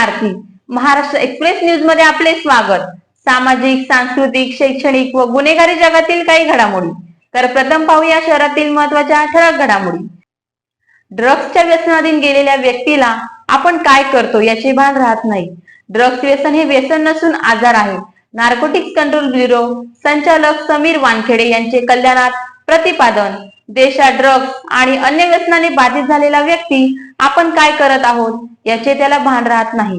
आरती Maharashtra express न्यूजमध्ये आपले स्वागत. सामाजिक सांस्कृतिक शैक्षणिक व गुन्हेगारी जगातील काही घडामोडी. तर प्रथम पाहूया शहरातील महत्त्वाच्या ठळक घडामोडी. ड्रग्सच्या व्यसनाधीन गेलेल्या व्यक्तीला आपण काय करतो याचे भान राहत नाही. ड्रग्स व्यसन हे व्यसन नसून आजार आहे. नार्कोटिक्स कंट्रोल ब्युरो संचालक समीर वानखेडे यांचे कल्याणात प्रतिपादन. देशात ड्रग्स आणि अन्य व्यसनाने बाधित झालेला व्यक्ती आपण काय करत आहोत याचे त्याला भान राहत नाही.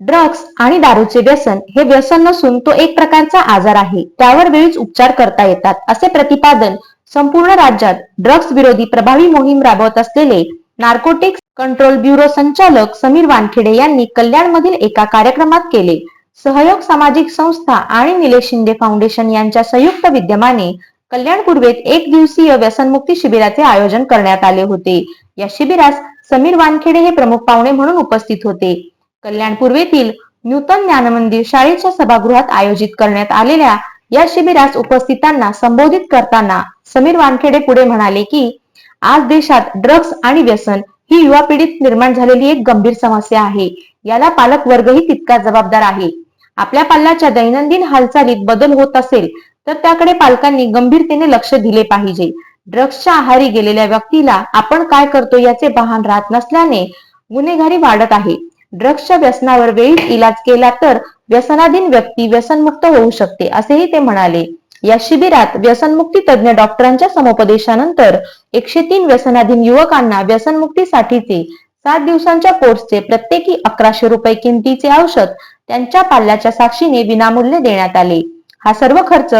ड्रग्स आणि दारूचे व्यसन हे व्यसन नसून तो एक प्रकारचा आजार आहे. त्यावर वेळीच उपचार करता येतात असे प्रतिपादन संपूर्ण राज्यात ड्रग्स विरोधी प्रभावी मोहीम राबवत असलेले नार्कोटिक्स कंट्रोल ब्युरो संचालक समीर वानखेडे यांनी कल्याणमधील एका कार्यक्रमात केले. सहयोग सामाजिक संस्था आणि निलेश शिंदे फाउंडेशन यांच्या संयुक्त विद्यमाने कल्याण पूर्वेत एक दिवसीय व्यसनमुक्ती शिबिराचे आयोजन करण्यात आले होते. या शिबिरास समीर वानखेडे हे प्रमुख पाहुणे म्हणून उपस्थित होते. कल्याण पूर्वेतील नूतन ज्ञानमंदिर शाळेच्या सभागृहात आयोजित करण्यात आलेल्या या शिबिरास उपस्थितांना संबोधित करताना समीर वानखेडे पुढे म्हणाले की आज देशात ड्रग्स आणि व्यसन ही युवा पिढीत निर्माण झालेली एक गंभीर समस्या आहे. याला पालक वर्गही तितका जबाबदार आहे. आपल्या पाल्याच्या दैनंदिन हालचालीत बदल होत असेल तर त्याकडे पालकांनी गंभीरतेने लक्ष दिले पाहिजे. ड्रग्सच्या आहारी गेलेल्या व्यक्तीला आपण काय करतो याचे भान राहत नसल्याने गुन्हेगारी वाढत आहे. ड्रग्सच्या व्यसनावर वेळीच इलाज केला तर व्यसनाधीन व्यक्ती व्यसनमुक्त होऊ शकते असेही ते म्हणाले. या शिबिरात व्यसनमुक्ती तज्ज्ञ डॉक्टरांच्या समुपदेशानंतर एकशे तीन व्यसनाधीन युवकांना व्यसनमुक्तीसाठीचे सात दिवसांच्या कोर्सचे प्रत्येकी अकराशे रुपये किमतीचे औषध त्यांच्या पाल्याच्या साक्षीने विनामूल्य देण्यात आले. हा सर्व खर्च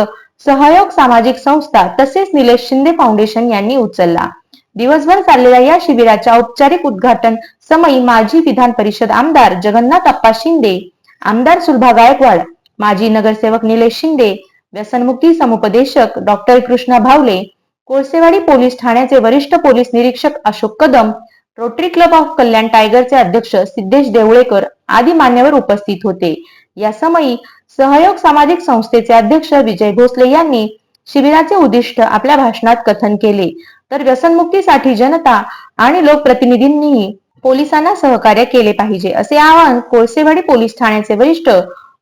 सहयोग सामाजिक संस्था तसेच निलेश शिंदे फाउंडेशन यांनी उचलला. दिवसभर चाललेल्या या शिबिराच्या औपचारिक उद्घाटन समयी माजी विधान परिषद आमदार जगन्नाथ अप्पा शिंदे आमदार सुलभा गायकवाड माजी नगरसेवक निलेश शिंदे व्यसनमुक्ती समुपदेशक डॉक्टर कृष्णा भावले कोळसेवाडी पोलीस ठाण्याचे वरिष्ठ पोलीस निरीक्षक Ashok Kadam rotary club of Kalyan टायगरचे अध्यक्ष सिद्धेश देवळेकर आदी मान्यवर उपस्थित होते. या समयी सहयोग सामाजिक संस्थेचे अध्यक्ष विजय भोसले यांनी शिबिराचे उद्दिष्ट आपल्या भाषणात कथन केले. तर व्यसनमुक्तीसाठी जनता आणि लोकप्रतिनिधींनीही पोलिसांना सहकार्य केले पाहिजे असे आवाहन कोळसेवाडी पोलीस ठाण्याचे वरिष्ठ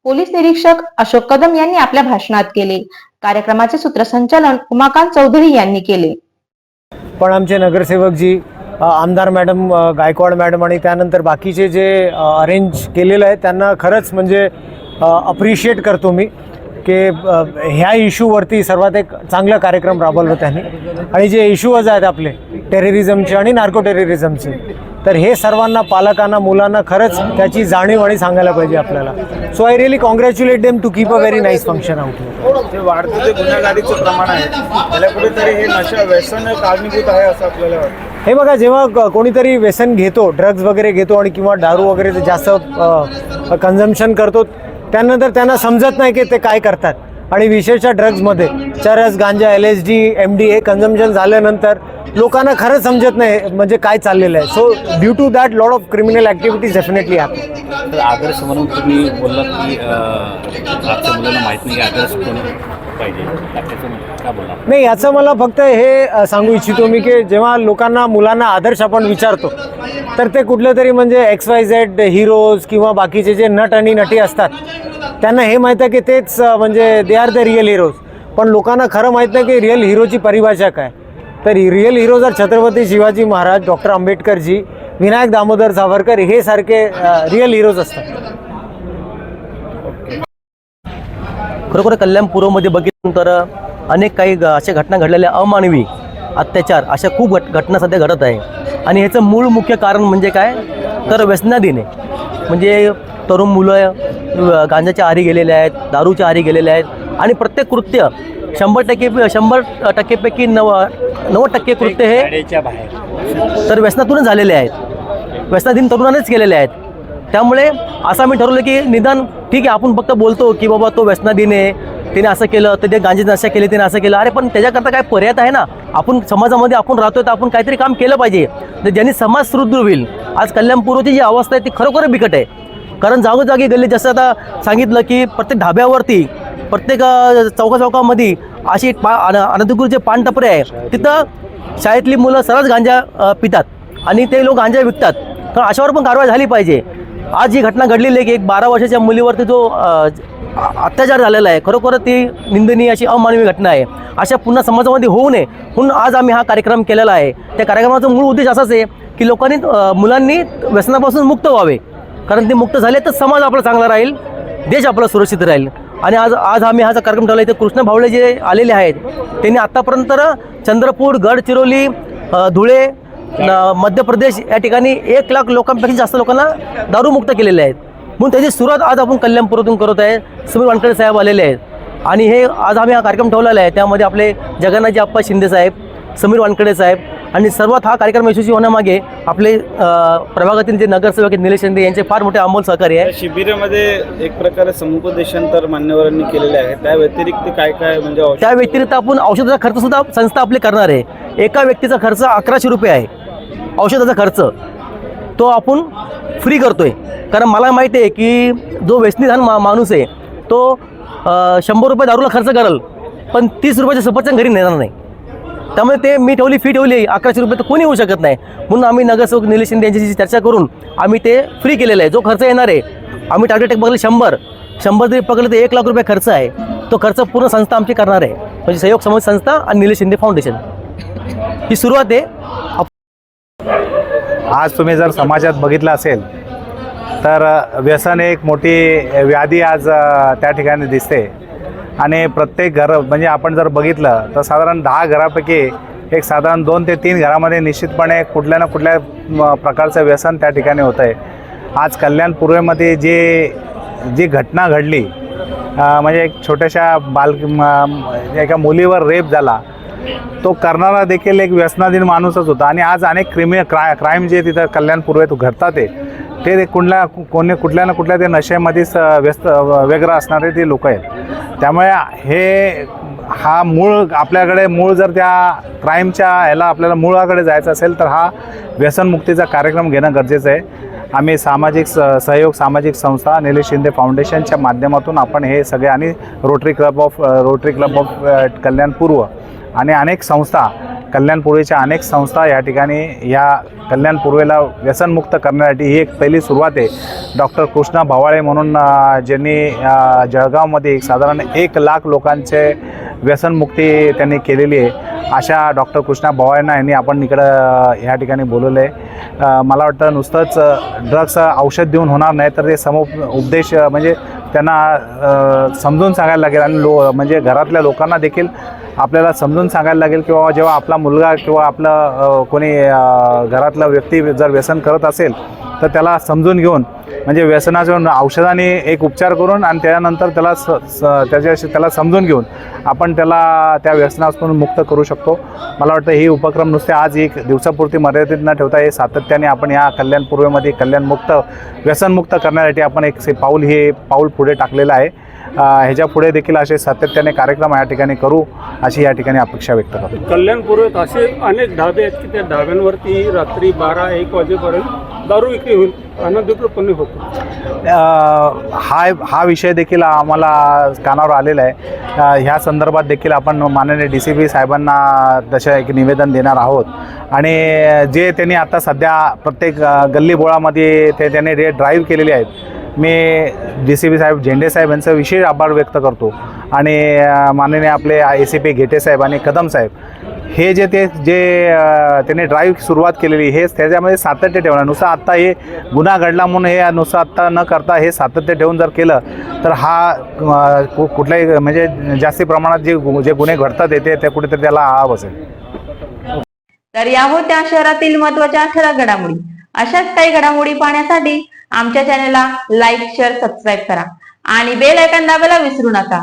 पोलीस निरीक्षक अशोक कदम यांनी आपल्या भाषणात केले. कार्यक्रमाचे सूत्रसंचालन उमाकांत चौधरी यांनी केले. पण आमचे नगरसेवक जी आमदार मॅडम गायकवाड मॅडम आणि त्यानंतर बाकीचे जे अरेंज केलेलं आहे त्यांना खरंच म्हणजे अप्रिशिएट करतो मी की ह्या इश्यूवरती सर्वात एक चांगला कार्यक्रम राबवला त्यांनी. आणि जे इश्यूज आहेत आपले टेररिझमचे आणि नार्को टेररिझमचे तर हे सर्वांना पालकांना मुलांना खरंच त्याची जाणीव आणि सांगायला पाहिजे आपल्याला. So I really congratulate them to keep a very nice function out वाढतं जे गुन्हेगारीचं प्रमाण आहे त्याला कुठेतरी हे नशा व्यसन कारणीभूत आहे असं आपल्याला वाटतं. हे बघा जेव्हा कोणीतरी व्यसन घेतो ड्रग्ज वगैरे घेतो आणि किंवा दारू वगैरे जास्त कन्झम्शन करतो त्यानंतर त्यांना समजत नाही की ते काय करतात. आणि विशेषतः ड्रग्जमध्ये चरस गांजा L S D M D हे कन्झम्शन झाल्यानंतर लोकांना खरंच समजत नाही म्हणजे काय चाललेलं आहे. So due to that lot of criminal activities definitely तर आदर्श म्हणून तुम्ही बोललात की आजच्या मुलांना माहीत नाही आदर्श पाहिजे. नाही याचं मला फक्त हे सांगू इच्छितो मी की जेव्हा लोकांना मुलांना आदर्श आपण विचारतो तर ते कुठलं तरी म्हणजे एक्स वाय झेड हिरोज किंवा बाकीचे जे नट आणि नटी असतात त्यांना हे माहीत आहे की तेच म्हणजे they are the real heroes पण लोकांना खरं माहीत नाही की रिअल हिरोची परिभाषा काय. तर रिअल हिरो जर छत्रपती शिवाजी महाराज डॉक्टर आंबेडकरजी विनायक दामोदर सावरकर हे सारखे रिअल हिरोज असतात. खरोखर कल्याणपूर्वमध्ये बघितलं तर अनेक काही ग- अशा घटना घडलेल्या अमानवी. अत्याचार अशा खूप घट घटना सध्या घडत आहे. आणि ह्याचं मूळ मुख्य कारण म्हणजे काय? तर व्यसनाधीने म्हणजे तरुण मुलं गांजाच्या आहारी गेलेले आहेत दारूच्या आहारी गेलेले आहेत. आणि प्रत्येक कृत्य शंभर टक्के शंभर टक्केपैकी नव नव्वद टक्के कृत्य हे तर व्यसनातूनच झालेले आहेत. व्यसनाधीन तरुणानेच केलेले आहेत. त्यामुळे असं आम्ही ठरवलं की निदान ठीक आहे आपण फक्त बोलतो की बाबा तो व्यसनाधीन आहे त्याने असं केलं त्याने गांजी नशा केली त्याने असं केलं. अरे पण त्याच्याकरता काय पर्याय आहे ना? आपण समाजामध्ये आपण राहतोय तर आपण काहीतरी काम केलं पाहिजे. तर ज्यांनी समाज सुदृढ होईल आज कल्याणपूर्वची जी अवस्था आहे ती खरोखर बिकट आहे. कारण जागोजागी गल्ली जसं आता सांगितलं की प्रत्येक ढाब्यावरती प्रत्येक चौका चौकामध्ये अशी पा अन- अनधिकृत जे पानटपरे आहे तिथं शाळेतली मुलं सरळ गांजा पितात. आणि ते लोक गांजा विकतात. तर अशावर पण कारवाई झाली पाहिजे. आज ही घटना घडलेली आहे की एक बारा वर्षाच्या मुलीवरती जो अत्याचार झालेला आहे खरोखर ती निंदनीय अशी अमानवी घटना आहे. अशा पुन्हा समाजामध्ये होऊ नये म्हणून आज आम्ही हा कार्यक्रम केलेला आहे. त्या कार्यक्रमाचा मूळ उद्देश असाच आहे की लोकांनी मुलांनी व्यसनापासून मुक्त व्हावे. कारण ते मुक्त झाले तर समाज आपला चांगला राहील देश आपला सुरक्षित राहील. आणि आज आज आम्ही हा कार्यक्रम ठेवला इथे कृष्ण भावळे जे आलेले आहेत त्यांनी आत्तापर्यंत चंद्रपूर गडचिरोली धुळे मध्य प्रदेश या ठिकाणी एक लाख लोकांपेक्षा जास्त लोकांना दारूमुक्त केलेले आहेत. म्हणून त्याची सुरुवात आज आपण कल्याणपुरातून करत आहे. समीर वानकडे साहेब आलेले आहेत. आणि हे आज आम्ही हा कार्यक्रम ठेवलेला आहे. त्यामध्ये आपले जगन्नाथजी आप्पा शिंदे साहेब समीर वानकडे साहेब आणि सर्वात हा कार्यक्रम यशस्वी होण्यामागे आपले प्रभागातील जे नगरसेवक निलेश शिंदे यांचे फार मोठे अमोल सहकार्य आहे शिबिरामध्ये एक प्रकारे समुपदेशन तर मान्यवरांनी केलेले आहे. त्या व्यतिरिक्त काय काय म्हणजे त्या व्यतिरिक्त आपण औषधाचा खर्च सुद्धा संस्था आपली करणार आहे. एका व्यक्तीचा खर्च अकराशे रुपये आहे. औषधाचा खर्च तो आपण फ्री करतो आहे कारण मला माहिती आहे की जो व्यसनीधान मा माणूस आहे तो शंभर रुपये दारूला खर्च करेल पण तीस रुपयाच्या सफरचंद घरी नेणार नाही. त्यामुळे ते मी ठेवली फी ठेवली अकराशे रुपये तर कोणी होऊ शकत नाही. म्हणून आम्ही नगरसेवक निलेश शिंदे यांच्याशी चर्चा करून आम्ही ते फ्री केलेलं आहे. जो खर्च येणार आहे आम्ही टार्गेट पकडले शंभर. शंभर जरी पकडले तर एक लाख रुपये खर्च आहे. तो खर्च पूर्ण संस्था आमची करणार आहे. म्हणजे सहयोग समाज संस्था आणि निलेश शिंदे फाउंडेशन ही सुरुवात आहे. आज तुम्ही जर समाजात बघितलं असेल तर व्यसन एक मोठी व्याधी आज त्या ठिकाणी दिसते. आणि प्रत्येक घर म्हणजे आपण जर बघितलं तर साधारण दहा घरापैकी एक साधारण दोन ते तीन घरामध्ये निश्चितपणे कुठल्या ना कुठल्या प्रकारचं व्यसन त्या ठिकाणी होतं आहे आज कल्याण पूर्वेमध्ये जे जी घटना घडली म्हणजे एक छोट्याशा बाल एका मुलीवर रेप झाला तो करणारा देखील एक व्यसनाधीन माणूसच होता. आणि आज अनेक क्रिमि क्राय क्राईम जे तिथं कल्याण पूर्वेत घडतात ते ते कुठल्या कोणी कुठल्या ना कुठल्या ते नशेमध्येच व्यस्त वेगळं असणारे ते लोक आहेत. त्यामुळे हे हा मूळ आपल्याकडे मूळ जर त्या क्राईमच्या ह्याला आपल्याला मुळाकडे जायचं असेल तर हा व्यसनमुक्तीचा कार्यक्रम घेणं गरजेचं आहे. आम्ही सामाजिक स सहयोग सामाजिक संस्था निलेश शिंदे फाउंडेशनच्या माध्यमातून आपण हे सगळे आणि rotary club of rotary club of Kalyan पूर्व आणि अनेक संस्था कल्याणपूर्वेच्या अनेक संस्था या ठिकाणी या कल्याण पूर्वेला व्यसनमुक्त करण्यासाठी ही एक पहिली सुरुवात आहे. डॉक्टर कृष्णा भवाळे म्हणून ज्यांनी जळगावमध्ये एक साधारण एक लाख लोकांचे व्यसनमुक्ती त्यांनी केलेली आहे. अशा डॉक्टर कृष्णा भवाळेंना यांनी आपण इकडं ह्या ठिकाणी बोलवलं आहे मला वाटतं नुसतंच ड्रग्स औषध देऊन होणार नाही तर ते समो उपदेश म्हणजे त्यांना समजून सांगायला लागेल आणि लो म्हणजे घरातल्या लोकांना देखील आपल्याला समजून सांगायला लागेल किंवा जेव्हा आपला मुलगा किंवा आपलं कोणी घरातला व्यक्ती जर व्यसन करत असेल तर त्याला समजून घेऊन म्हणजे व्यसनाचं औषधाने एक उपचार करून आणि त्यानंतर त्याला स स त्याच्याशी त्याला समजून घेऊन आपण त्याला त्या व्यसनापासून मुक्त करू शकतो. मला वाटतं ही उपक्रम नुसते आज एक दिवसापुरती मर्यादित न ठेवता हे सातत्याने आपण या कल्याण पूर्वेमध्ये कल्याणमुक्त व्यसनमुक्त करण्यासाठी आपण एक से पाऊल हे पाऊल पुढे टाकलेलं आहे. ह्याच्या पुढे देखील असे सातत्याने कार्यक्रम या ठिकाणी करू अशी या ठिकाणी अपेक्षा व्यक्त करतो. कल्याण पूर्वेत असे अनेक ढाबे आहेत की त्या ढाब्यांवरती रात्री बारा एक वाजेपर्यंत दारू विक्री होईल अनधिकृतपणे होतो. हा हा विषय देखील आम्हाला कानावर आलेला आहे. ह्या संदर्भात देखील आपण माननीय डी सी पी साहेबांना तशा एक निवेदन देणार आहोत. आणि जे त्यांनी आता सध्या प्रत्येक गल्लीबोळामध्ये ते त्यांनी रे ड्राईव्ह केलेले आहेत मी डी सी पी साहेब झेंडे साहेब यांचा विशेष आभार व्यक्त करतो. आणि माननीय आपले ए सी पी घेटे साहेब आणि कदम साहेब हे जे ते जे त्याने ड्राईव्ह सुरुवात केलेली हे त्याच्यामध्ये सातत्य ठेवणं नुसतं आत्ता हे गुन्हा घडला म्हणून हे नुसतं आत्ता न करता हे सातत्य ठेवून जर केलं तर हा कुठल्याही म्हणजे जास्ती प्रमाणात जे जे गुन्हे घडतात येते ते कुठेतरी त्याला आळा बसेल. तर या होत्या शहरातील महत्त्वाच्या ठळक घडामोडी. अशाच काही घडामोडी पाहण्यासाठी आमच्या चॅनलला लाईक शेअर सबस्क्राईब करा. आणि बेल आयकॉन दाबायला विसरू नका.